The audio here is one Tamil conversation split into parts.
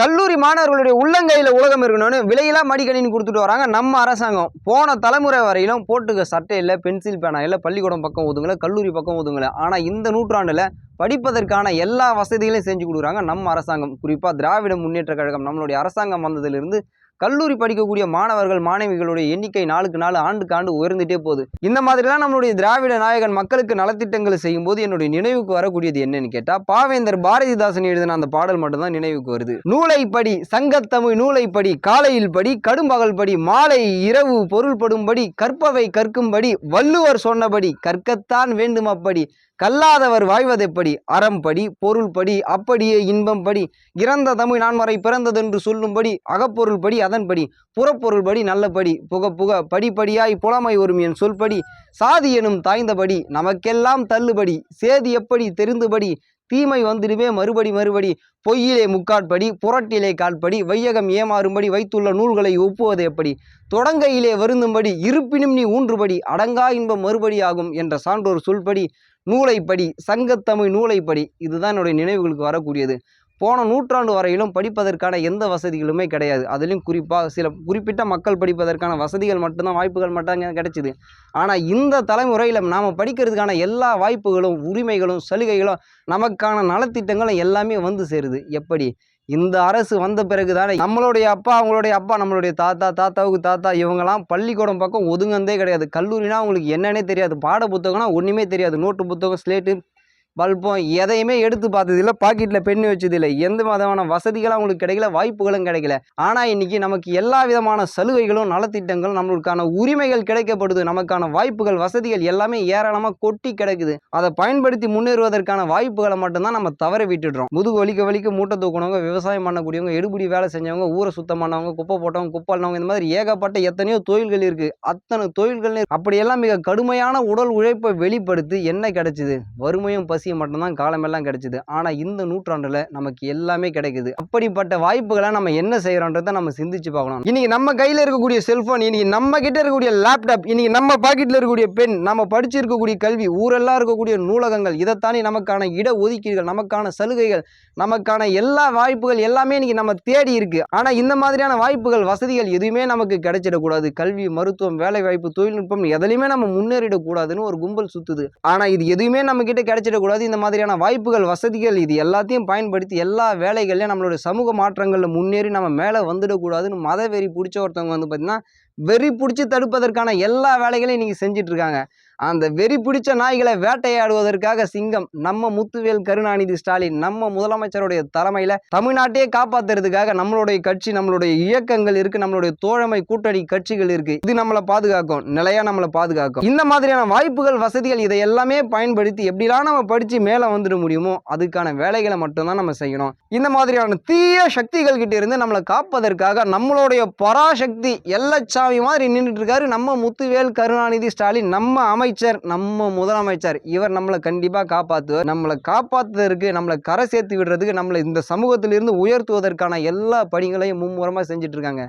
கல்லூரி மாணவர்களுடைய உள்ளங்கையில் உலகம் இருக்கணும்னு விலையில்லா மடிக்கணினி கொடுத்துட்டு வராங்க. நம்ம அரசாங்கம் போன தலைமுறை வரையிலும் போட்டுக்க சட்டை இல்லை பென்சில் பேனா இல்லை பள்ளிக்கூடம் பக்கம் ஒதுங்கல கல்லூரி பக்கம் ஒதுங்கலை. ஆனால் இந்த நூற்றாண்டில் படிப்பதற்கான எல்லா வசதிகளையும் செஞ்சு கொடுக்குறாங்க நம்ம அரசாங்கம். குறிப்பாக திராவிட முன்னேற்ற கழகம் நம்மளுடைய அரசாங்கம் வந்ததிலிருந்து கல்லூரி படிக்கக்கூடிய மாணவர்கள் மாணவிகளுடைய எண்ணிக்கை நாளுக்கு நாள் ஆண்டுக்கு ஆண்டு உயர்ந்துட்டே போகுது. இந்த மாதிரி தான் நம்மளுடைய திராவிட நாயகன் மக்களுக்கு நலத்திட்டங்களை செய்யும்போது என்னுடைய நினைவுக்கு வரக்கூடியது என்னன்னு கேட்டா பாவேந்தர் பாரதிதாசன் எழுதின அந்த பாடல் மட்டும்தான் நினைவுக்கு வருது. நூலை படி சங்கத்தமிழ் நூலை படி காலையில் படி கடும்பகல் படி மாலை இரவு பொருள்படும்படி கற்பவை கற்கும்படி வள்ளுவர் சொன்னபடி கற்கத்தான் வேண்டும் அப்படி கல்லாதவர் வாழ்வதெப்படி? அறம்படி பொருள்படி அப்படியே இன்பம் படி இறந்த தமிழ் நான்மறை பிறந்ததென்று சொல்லும்படி அகப்பொருள்படி அதன்படி. புறப்பொருள்படி நல்லபடி. புக புக படிப்படியாய் புலமை ஒரும் என் சொல்படி. சாதி எனும் தாய்ந்தபடி நமக்கெல்லாம் தள்ளுபடி. சேதி எப்படி தெரிந்துபடி? தீமை வந்துடுமே மறுபடி மறுபடி. பொய்யிலே முக்காட்படி புரட்டிலே கால்படி வையகம் ஏமாறும்படி வைத்துள்ள நூல்களை ஒப்புவது எப்படி? தொடங்கையிலே வருந்தும்படி இருப்பினும் நீ ஊன்றுபடி. அடங்கா இன்பம் மறுபடியாகும் என்ற சான்றோர் சொல்படி. நூலைப்படி சங்கத்தமிழ் நூலைப்படி இதுதான் என்னுடைய நினைவுகளுக்கு வரக்கூடியது. போன நூற்றாண்டு வரையிலும் படிப்பதற்கான எந்த வசதிகளுமே கிடையாது. அதுலேயும் குறிப்பாக சில குறிப்பிட்ட மக்கள் படிப்பதற்கான வசதிகள் மட்டும்தான் வாய்ப்புகள் மட்டும் கிடைச்சிது. ஆனால் இந்த தலைமுறையில் நாம் படிக்கிறதுக்கான எல்லா வாய்ப்புகளும் உரிமைகளும் சலுகைகளும் நமக்கான நலத்திட்டங்களும் எல்லாமே வந்து சேருது. எப்படி? இந்த அரசு வந்த பிறகு தானே நம்மளுடைய அப்பா அவங்களுடைய அப்பா நம்மளுடைய தாத்தா தாத்தாவுக்கு தாத்தா இவங்கெல்லாம் பள்ளிக்கூடம் பக்கம் ஒதுங்கந்தே கிடையாது. கல்லூரினா அவங்களுக்கு என்னன்னே தெரியாது. பாட புத்தகம்னா ஒன்றுமே தெரியாது. நோட்டு புத்தகம் ஸ்லேட்டு பல்பம் எதையுமே எடுத்து பார்த்ததில்ல பாக்கெட்டில் பெண்ணு வச்சதில்லை. எந்த விதமான வசதிகளும் அவங்களுக்கு கிடைக்கல வாய்ப்புகளும் கிடைக்கல. ஆனால் இன்னைக்கு நமக்கு எல்லா விதமான சலுகைகளும் நலத்திட்டங்களும் நம்மளுக்கான உரிமைகள் கிடைக்கப்படுது. நமக்கான வாய்ப்புகள் வசதிகள் எல்லாமே ஏராளமாக கொட்டி கிடைக்குது. அதை பயன்படுத்தி முன்னேறுவதற்கான வாய்ப்புகளை மட்டும்தான் நம்ம தவற விட்டுடுறோம். முதுகு வலிக்க வலிக்க மூட்டை தூக்குனவங்க விவசாயம் பண்ணக்கூடியவங்க எடுபடி வேலை செஞ்சவங்க ஊரை சுத்தம் பண்ணவங்க குப்பை போட்டவங்க குப்பாளினவங்க இந்த மாதிரி ஏகப்பட்ட எத்தனையோ தொழில்கள் இருக்குது அத்தனை தொழில்கள் அப்படியெல்லாம் மிக கடுமையான உடல் உழைப்பை வெளிப்படுத்தி என்ன கிடைச்சிது? வறுமையும் பசியும் மட்டும்தான் காலமெல்லாம் கிடைச்சிது. ஆனால் இந்த நூற்றாண்டில் நமக்கு எல்லாமே கிடைக்குது. அப்படிப்பட்ட வாய்ப்புகளை நம்ம என்ன செய்கிறோன்றதை நம்ம சிந்திச்சு பார்க்கணும். இன்னைக்கு நம்ம கையில் இருக்கக்கூடிய செல்ஃபோன் இன்னைக்கு நம்ம கிட்ட இருக்கக்கூடிய லேப்டாப் இன்னைக்கு நம்ம பாக்கெட்டில் இருக்கக்கூடிய பெண் நம்ம படிச்சிருக்கக்கூடிய கல்வி ஊரெல்லாம் இருக்கக்கூடிய நூலகங்கள் இதைத்தாண்டி நமக்கான இட ஒதுக்கீடுகள் நமக்கான சலுகைகள் நமக்கான எல்லா வாய்ப்புகள் எல்லாமே இன்னைக்கு நம்ம தேடி இருக்கு. ஆனால் இந்த மாதிரியான வாய்ப்புகள் வசதிகள் எதுவுமே நமக்கு கிடைச்சிடக்கூடாது. கல்வி மருத்துவம் வேலை வாய்ப்பு தொழில்நுட்பம் எதுலையுமே நம்ம முன்னேறிடக்கூடாதுன்னு ஒரு கும்பல் சுத்துது. ஆனால் இது எதுவுமே நம்ம கிட்ட கிடைச்சிடக்கூடாது. இந்த மாதிரியான வாய்ப்புகள் வசதிகள் இது எல்லாத்தையும் பயன்படுத்தி எல்லா வேலைகள்லையும் நம்மளுடைய சமூக மாற்றங்களில் முன்னேறி நம்ம மேலே வந்துடக்கூடாதுன்னு மதவெறி பிடிச்ச ஒருத்தவங்க வந்து பார்த்திங்கன்னா வெறி பிடிச்சி தடுப்பதற்கான எல்லா வேலைகளையும் இன்றைக்கி செஞ்சுட்டு இருக்காங்க அந்த வெறி பிடிச்ச நாய்களை வேட்டையாடுவதற்காக சிங்கம் நம்ம முத்துவேல் கருணாநிதி ஸ்டாலின் நம்ம முதலமைச்சருடைய தலைமையில் தமிழ்நாட்டையே காப்பாத்துறதுக்காக நம்மளுடைய கட்சி நம்மளுடைய இயக்கங்கள் இருக்கு நம்மளுடைய தோழமை கூட்டணி கட்சிகள் இருக்கு. இது நம்மளை பாதுகாக்கும் நிலையா நம்மளை பாதுகாக்கும். இந்த மாதிரியான வாய்ப்புகள் வசதிகள் இதை எல்லாமே பயன்படுத்தி எப்படிலாம் நம்ம படிச்சு மேலே வந்துட முடியுமோ அதுக்கான வேலைகளை மட்டும்தான் நம்ம செய்யணும். இந்த மாதிரியான தீய சக்திகள் கிட்ட இருந்து நம்மளை காப்பதற்காக நம்மளுடைய பராசக்தி எல்லச்சா எல்லச்சாமி மாதிரி நின்றுட்டு இருக்காரு நம்ம முத்துவேல் கருணாநிதி ஸ்டாலின் நம்ம அமைச்சர் நம்ம முதலமைச்சர். இவர் நம்மளை கண்டிப்பாக காப்பாற்றுவார் நம்மளை காப்பாற்றுவதற்கு நம்மளை கரை சேர்த்து விடுறதுக்கு நம்மளை இந்த சமூகத்திலிருந்து உயர்த்துவதற்கான எல்லா பணிகளையும் மும்முரமாக செஞ்சுட்டு இருக்காங்க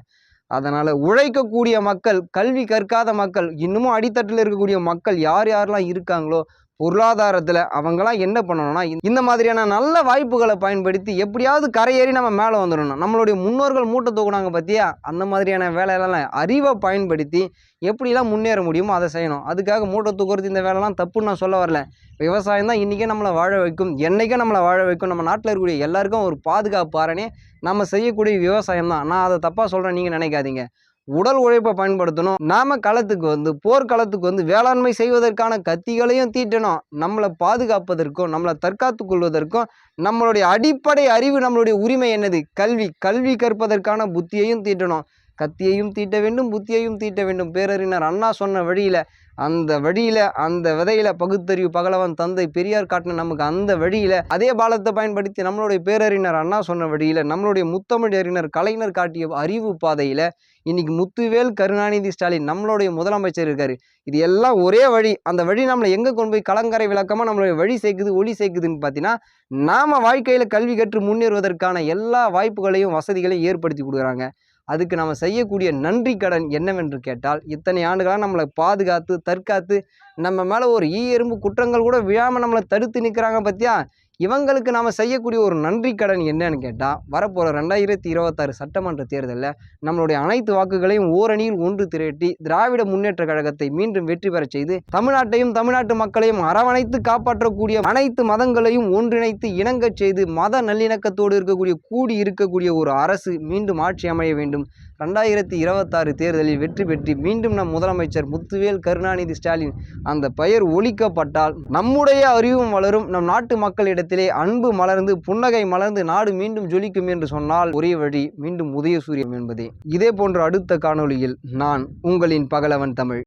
அதனால் உழைக்கக்கூடிய மக்கள் கல்வி கற்காத மக்கள் இன்னமும் அடித்தட்டில் இருக்கக்கூடிய மக்கள் யார் யாரெல்லாம் இருக்காங்களோ பொருளாதாரத்தில் அவங்களாம் என்ன பண்ணணும்னா இந்த- மாதிரியான நல்ல வாய்ப்புகளை பயன்படுத்தி எப்படியாவது கரையேறி நம்ம மேலே வந்துடணும். நம்மளுடைய முன்னோர்கள் மூட்டை தூக்குனாங்க பார்த்தியா அந்த மாதிரியான வேலையெல்லாம் அறிவை பயன்படுத்தி எப்படிலாம் முன்னேற முடியுமோ அதை செய்யணும். அதுக்காக மூட்டை தூக்குறது இந்த வேலைலாம் தப்புன்னு நான் சொல்ல வரல. விவசாயம் தான் இன்றைக்கே நம்மளை வாழ வைக்கும். என்றைக்கும் நம்மளை வாழ வைக்கும். நம்ம நாட்டில் இருக்கக்கூடிய எல்லாருக்கும் ஒரு பாதுகாப்பு அரணே. நம்ம செய்யக்கூடிய விவசாயம் தான். நான் அதை தப்பாக சொல்கிறேன் நீங்கள் நினைக்காதீங்க. உடல் உழைப்பை பயன்படுத்தணும். நாம களத்துக்கு வந்து போர்க்களத்துக்கு வந்து வேளாண்மை செய்வதற்கான கத்திகளையும் தீட்டணும். நம்மளை பாதுகாப்பதற்கும் நம்மளை தற்காத்து கொள்வதற்கும் நம்மளுடைய அடிப்படை அறிவு நம்மளுடைய உரிமை என்னது? கல்வி. கல்வி கற்பதற்கான புத்தியையும் தீட்டணும். கத்தியையும் தீட்ட வேண்டும் புத்தியையும் தீட்ட வேண்டும். பேரறிஞர் அண்ணா சொன்ன வழியில் அந்த வழியில் அந்த விதையில பகுத்தறிவு பகலவன் தந்தை பெரியார் காட்டின நமக்கு அந்த வழியில் அதே பாலத்தை பயன்படுத்தி நம்மளுடைய பேரறிஞர் அண்ணா சொன்ன வழியில் நம்மளுடைய முத்தமிழ் அறிஞர் கலைஞர் காட்டிய அறிவு பாதையில் இன்னைக்கு முத்துவேல் கருணாநிதி ஸ்டாலின் நம்மளுடைய முதலமைச்சர் இருக்காரு. இது எல்லாம் ஒரே வழி. அந்த வழி நம்மளை எங்கே கொண்டு போய் கலங்கரை விளக்கமாக நம்மளுடைய வழி சேர்க்குது ஒளி சேர்க்குதுன்னு பார்த்தீங்கன்னா நாம் வாழ்க்கையில் கல்வி கற்று முன்னேறுவதற்கான எல்லா வாய்ப்புகளையும் வசதிகளையும் ஏற்படுத்தி கொடுக்குறாங்க. அதுக்கு நம்ம செய்யக்கூடிய நன்றி கடன் என்னவென்று கேட்டால் இத்தனை ஆண்டுகளாக நம்மளை பாதுகாத்து தற்காத்து நம்ம மேலே ஒரு ஈ எறும்பு குற்றங்கள் கூட விழாமல் நம்மளை தடுத்து நிற்கிறாங்க பார்த்தியா இவங்களுக்கு நாம் செய்யக்கூடிய ஒரு நன்றி கடன் என்னன்னு கேட்டால் வரப்போகிற ரெண்டாயிரத்தி இருபத்தாறு சட்டமன்ற தேர்தலில் நம்மளுடைய அனைத்து வாக்குகளையும் ஓரணியில் ஒன்று திரட்டி திராவிட முன்னேற்ற கழகத்தை மீண்டும் வெற்றி பெறச் செய்து தமிழ்நாட்டையும் தமிழ்நாட்டு மக்களையும் அரவணைத்து காப்பாற்றக்கூடிய அனைத்து மதங்களையும் ஒன்றிணைத்து இணங்கச் செய்து மத நல்லிணக்கத்தோடு இருக்கக்கூடிய கூடி இருக்கக்கூடிய ஒரு அரசு மீண்டும் ஆட்சி அமைய வேண்டும். ரெண்டாயிரத்தி இருபத்தாறு தேர்தலில் வெற்றி பெற்று மீண்டும் நம் முதலமைச்சர் முத்துவேல் கருணாநிதி ஸ்டாலின் அந்த பெயர் ஒழிக்கப்பட்டால் நம்முடைய அறிவும் வளரும் நம் நாட்டு மக்களிடத்தில் அன்பு மலர்ந்து புன்னகை மலர்ந்து நாடு மீண்டும் ஜொலிக்கும் என்று சொன்னால் ஒரே வழி மீண்டும் உதயசூரியம் என்பதே. இதே போன்ற அடுத்த காணொளியில் நான் உங்களின் பகலவன் தமிழ்.